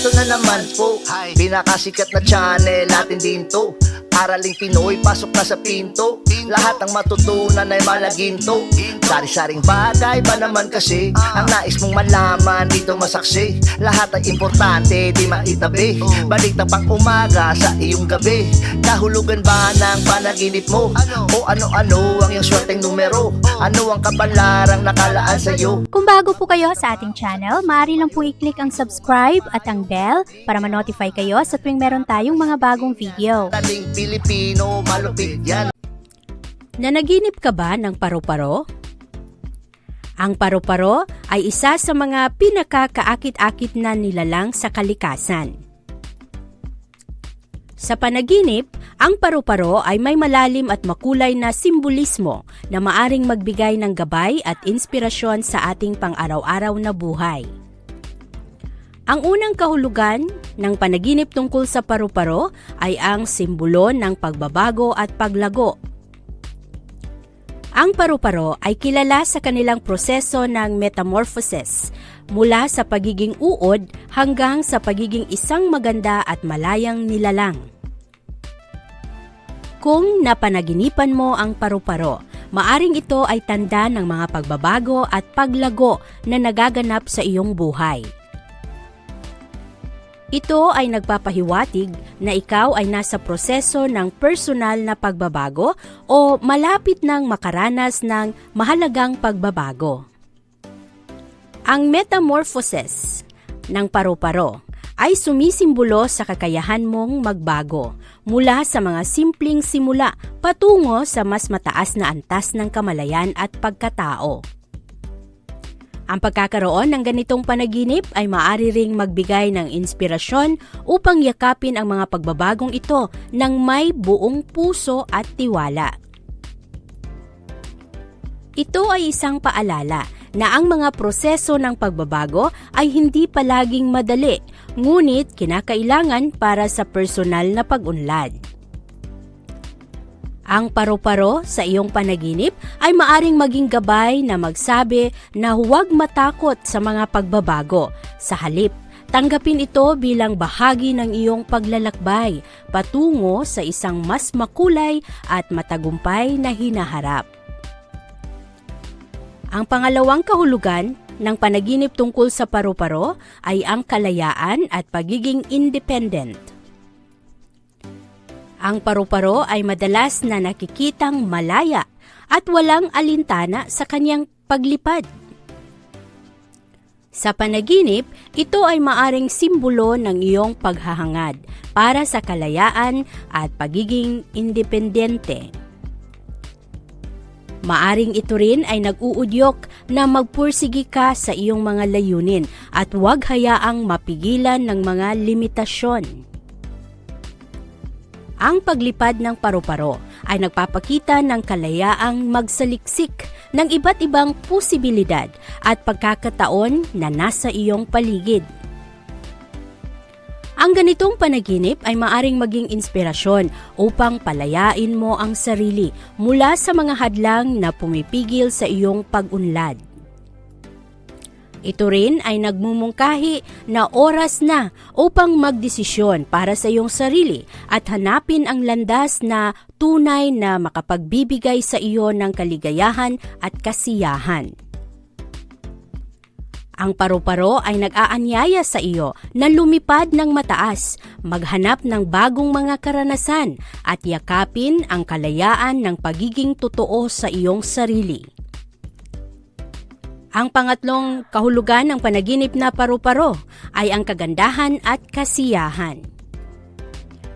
Eto na naman po Hi. Pinakasikat na channel natin din to. Araling Pinoy, pasok na sa pinto. Lahat ng matutunan ay malaginto Sari-saring bagay ba naman kasi Ang nais mong malaman dito masaksi Lahat ay importante, di maitabi Balik na pang umaga sa iyong gabi Kahulugan ba ng panaginip mo? Ano? O ano-ano ang iyong swerteng numero? Ano ang kapalarang nakalaan sa'yo? Kung bago po kayo sa ating channel, maaari lang po i-click ang subscribe at ang bell para ma-notify kayo sa tuwing meron tayong mga bagong video. Taling Pilipino, malupit yan Nanaginip ka ba ng paru-paro? Ang paru-paro ay isa sa mga pinakakaakit-akit na nilalang sa kalikasan. Sa panaginip, ang paru-paro ay may malalim at makulay na simbolismo na maaring magbigay ng gabay at inspirasyon sa ating pang-araw-araw na buhay. Ang unang kahulugan ng panaginip tungkol sa paru-paro ay ang simbolo ng pagbabago at paglago ang paru-paro ay kilala sa kanilang proseso ng metamorphosis mula sa pagiging uod hanggang sa pagiging isang maganda at malayang nilalang. Kung napanaginipan mo ang paru-paro, maaring ito ay tanda ng mga pagbabago at paglago na nagaganap sa iyong buhay. Ito ay nagpapahiwatig na ikaw ay nasa proseso ng personal na pagbabago o malapit ng makaranas ng mahalagang pagbabago. Ang metamorphosis ng paru-paro ay sumisimbolo sa kakayahan mong magbago mula sa mga simpleng simula patungo sa mas mataas na antas ng kamalayan at pagkatao. Ang pagkakaroon ng ganitong panaginip ay maaari ring magbigay ng inspirasyon upang yakapin ang mga pagbabagong ito ng may buong puso at tiwala. Ito ay isang paalala na ang mga proseso ng pagbabago ay hindi palaging madali, ngunit kinakailangan para sa personal na pag-unlad. Ang paru-paro sa iyong panaginip ay maaring maging gabay na magsabi na huwag matakot sa mga pagbabago. Sa halip, tanggapin ito bilang bahagi ng iyong paglalakbay patungo sa isang mas makulay at matagumpay na hinaharap. Ang pangalawang kahulugan ng panaginip tungkol sa paru-paro ay ang kalayaan at pagiging independent. Ang paru-paro ay madalas na nakikitang malaya at walang alintana sa kanyang paglipad. Sa panaginip, ito ay maaring simbolo ng iyong paghahangad para sa kalayaan at pagiging independente. Maaring ito rin ay nag-uudyok na magpursigi ka sa iyong mga layunin at huwag hayaang mapigilan ng mga limitasyon. Ang paglipad ng paru-paro ay nagpapakita ng kalayaang magsaliksik ng iba't ibang posibilidad at pagkakataon na nasa iyong paligid. Ang ganitong panaginip ay maaring maging inspirasyon upang palayain mo ang sarili mula sa mga hadlang na pumipigil sa iyong pag-unlad. Ito rin ay nagmumungkahi na oras na upang magdesisyon para sa iyong sarili at hanapin ang landas na tunay na makapagbibigay sa iyo ng kaligayahan at kasiyahan. Ang paru-paro ay nag-aanyaya sa iyo na lumipad ng mataas, maghanap ng bagong mga karanasan at yakapin ang kalayaan ng pagiging totoo sa iyong sarili. Ang pangatlong kahulugan ng panaginip na paru-paro ay ang kagandahan at kasiyahan.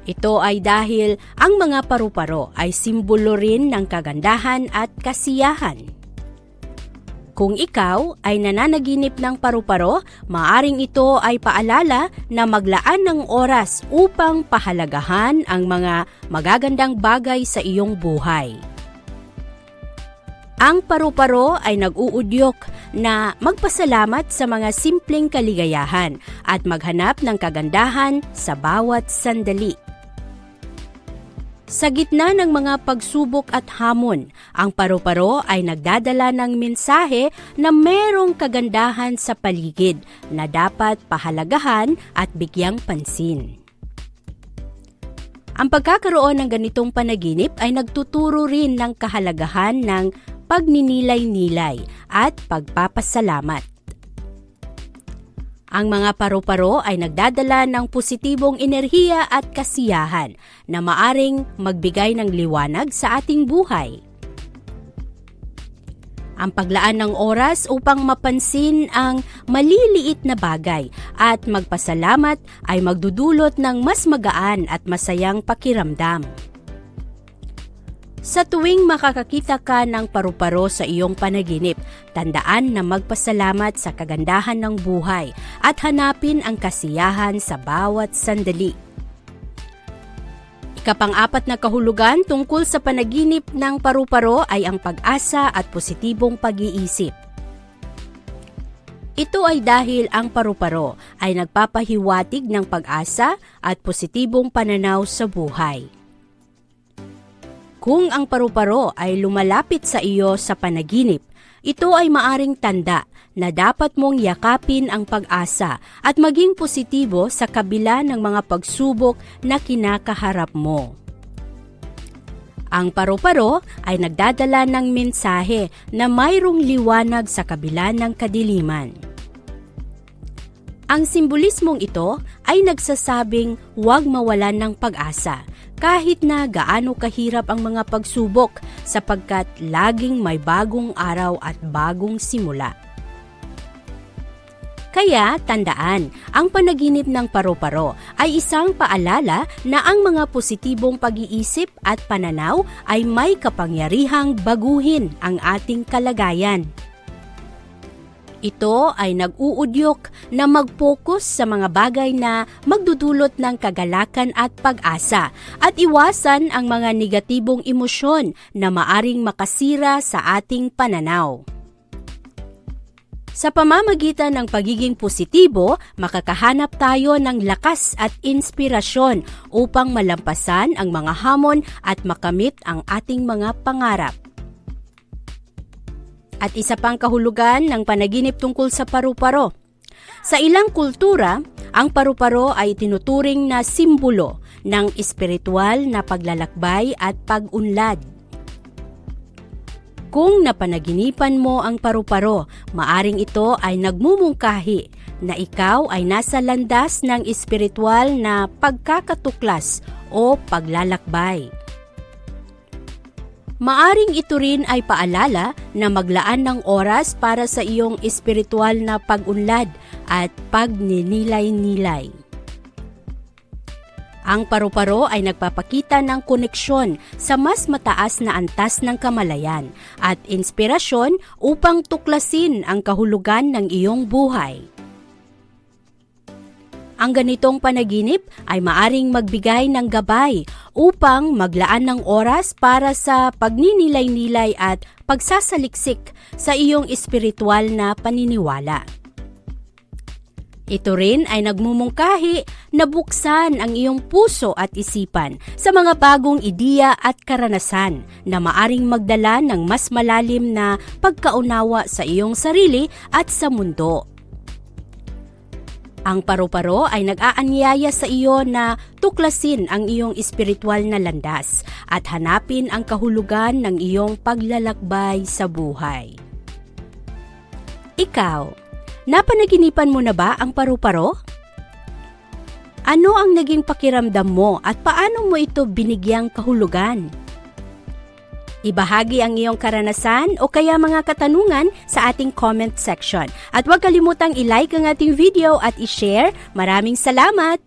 Ito ay dahil ang mga paru-paro ay simbolo rin ng kagandahan at kasiyahan. Kung ikaw ay nananaginip ng paru-paro, maaring ito ay paalala na maglaan ng oras upang pahalagahan ang mga magagandang bagay sa iyong buhay. Ang paru-paro ay nag-uudyok na magpasalamat sa mga simpleng kaligayahan at maghanap ng kagandahan sa bawat sandali. Sa gitna ng mga pagsubok at hamon, ang paru-paro ay nagdadala ng mensahe na merong kagandahan sa paligid na dapat pahalagahan at bigyang pansin. Ang pagkakaroon ng ganitong panaginip ay nagtuturo rin ng kahalagahan ng pagninilay-nilay at pagpapasalamat. Ang mga paru-paro ay nagdadala ng positibong enerhiya at kasiyahan na maaring magbigay ng liwanag sa ating buhay. Ang paglaan ng oras upang mapansin ang maliliit na bagay at magpasalamat ay magdudulot ng mas magaan at masayang pakiramdam. Sa tuwing makakakita ka ng paru-paro sa iyong panaginip, tandaan na magpasalamat sa kagandahan ng buhay at hanapin ang kasiyahan sa bawat sandali. Ikapang-apat na kahulugan tungkol sa panaginip ng paru-paro ay ang pag-asa at positibong pag-iisip. Ito ay dahil ang paru-paro ay nagpapahiwatig ng pag-asa at positibong pananaw sa buhay. Kung ang paru-paro ay lumalapit sa iyo sa panaginip, ito ay maaring tanda na dapat mong yakapin ang pag-asa at maging positibo sa kabila ng mga pagsubok na kinakaharap mo. Ang paru-paro ay nagdadala ng mensahe na mayroong liwanag sa kabila ng kadiliman. Ang simbolismong ito ay nagsasabing huwag mawalan ng pag-asa kahit na gaano kahirap ang mga pagsubok sapagkat laging may bagong araw at bagong simula. Kaya tandaan, ang panaginip ng paru-paro ay isang paalala na ang mga positibong pag-iisip at pananaw ay may kapangyarihang baguhin ang ating kalagayan. Ito ay nag-uudyok na mag-focus sa mga bagay na magdudulot ng kagalakan at pag-asa at iwasan ang mga negatibong emosyon na maaring makasira sa ating pananaw. Sa pamamagitan ng pagiging positibo, makakahanap tayo ng lakas at inspirasyon upang malampasan ang mga hamon at makamit ang ating mga pangarap. At isa pang kahulugan ng panaginip tungkol sa paru-paro. Sa ilang kultura, ang paru-paro ay tinuturing na simbolo ng espiritual na paglalakbay at pag-unlad. Kung napanaginipan mo ang paru-paro, maaring ito ay nagmumungkahi na ikaw ay nasa landas ng espiritual na pagkakatuklas o paglalakbay. Maaring ito rin ay paalala na maglaan ng oras para sa iyong espiritual na pag-unlad at pagninilay-nilay. Ang paru-paro ay nagpapakita ng koneksyon sa mas mataas na antas ng kamalayan at inspirasyon upang tuklasin ang kahulugan ng iyong buhay. Ang ganitong panaginip ay maaring magbigay ng gabay upang maglaan ng oras para sa pagninilay-nilay at pagsasaliksik sa iyong espiritual na paniniwala. Ito rin ay nagmumungkahi na buksan ang iyong puso at isipan sa mga bagong ideya at karanasan na maaring magdala ng mas malalim na pagkaunawa sa iyong sarili at sa mundo. Ang paru-paro ay nag-aanyaya sa iyo na tuklasin ang iyong espiritual na landas at hanapin ang kahulugan ng iyong paglalakbay sa buhay. Ikaw, napanaginipan mo na ba ang paru-paro? Ano ang naging pakiramdam mo at paano mo ito binigyang kahulugan? Ibahagi ang iyong karanasan o kaya mga katanungan sa ating comment section. At huwag kalimutang i-like ang ating video at i-share. Maraming salamat!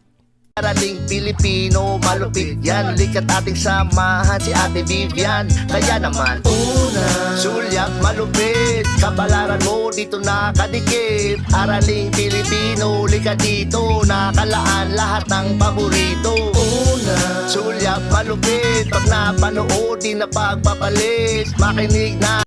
Parating Pilipino, malupit yan Likat ating samahan si Ate Vivian Kaya naman Una Sulyak malupit Kapalaran mo dito nakadikit Araling Pilipino, likat dito Nakalaan lahat ng paborito Una Sulyak malupit Pag napanood, di na pagpapalit Makinig na